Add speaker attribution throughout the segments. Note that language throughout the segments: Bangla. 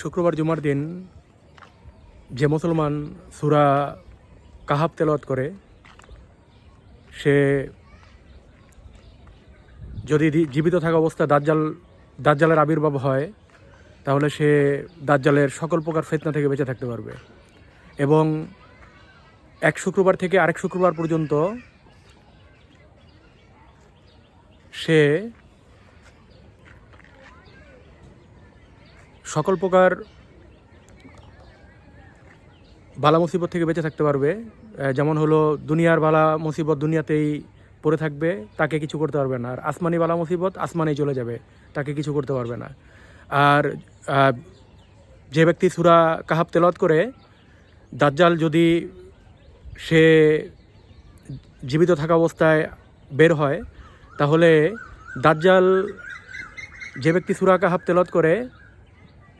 Speaker 1: শুক্রবার জুমার দিন যে মুসলমান সুরা কাহাব তেলাওয়াত করে, সে যদি জীবিত থাকা অবস্থায় দাজ্জাল, দাজ্জালের আবির্ভাব হয়, তাহলে সে দাজ্জালের সকল প্রকার ফেতনা থেকে বেঁচে থাকতে পারবে। এবং এক শুক্রবার থেকে আরেক শুক্রবার পর্যন্ত সে সকল প্রকার বালা মুসিবত থেকে বেঁচে থাকতে পারবে। যেমন হলো দুনিয়ার বালা মুসিবত দুনিয়াতেই পড়ে থাকবে, তাকে কিছু করতে পারবে না। আর আসমানি বালা মুসিবত আসমানেই চলে যাবে, তাকে কিছু করতে পারবে না। আর যে ব্যক্তি সুরা কাহাব তেলত করে, দাজ্জাল যদি সে জীবিত থাকা অবস্থায় বের হয়, তাহলে দাজ্জাল যে ব্যক্তি সুরা কাহাব তেলত করে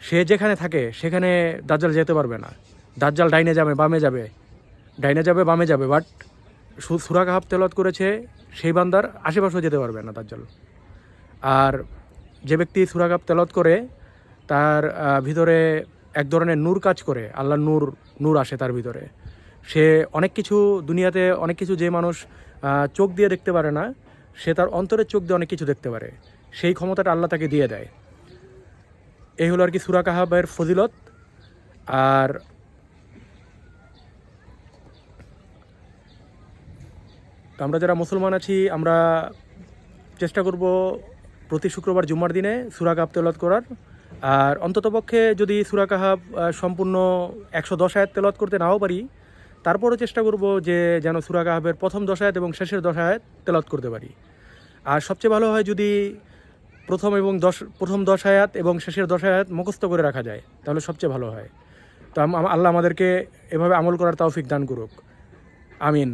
Speaker 1: সে যেখানে থাকে, সেখানে দাজ্জাল যেতে পারবে না। দাজ্জাল ডাইনে যাবে, বামে যাবে। ডাইনে যাবে, বামে যাবে বাট সুরা কাহাব তেলত করেছে, সেই বান্দার আশেপাশেও যেতে পারবে না দাজ্জাল। আর যে ব্যক্তি সুরা কাহাব তেলত করে, তার ভিতরে এক ধরনের নূর কাজ করে, আল্লাহর নূর নূর আসে তার ভিতরে। সে অনেক কিছু দুনিয়াতে, অনেক কিছু যে মানুষ চোখ দিয়ে দেখতে পারে না, সে তার অন্তরের চোখ দিয়ে অনেক কিছু দেখতে পারে। সেই ক্ষমতাটা আল্লাহ তাকে দিয়ে দেয়। এই হলো আর কি সুরা কাহাবের ফজিলত। আর আমরা যারা মুসলমান আছি, আমরা চেষ্টা করব প্রতি শুক্রবার জুম্মার দিনে সুরা কাহাব তেলত করার। আর অন্ততপক্ষে যদি সুরা কাহাব সম্পূর্ণ একশো দশ আয়াত তেলত করতে নাও পারি, তারপরও চেষ্টা করব যে যেন সুরা কাহাবের প্রথম দশ আয়াত এবং শেষের দশ আয়াত তেলত করতে পারি। আর সবচেয়ে ভালো হয় যদি প্রথম এবং দশ, প্রথম দশ আয়াত এবং শেষের দশ আয়াত মুখস্থ করে রাখা যায়, তাহলে সবচেয়ে ভালো হয়। তো আল্লাহ আমাদেরকে এভাবে আমল করার তৌফিক দান করুক। আমিন।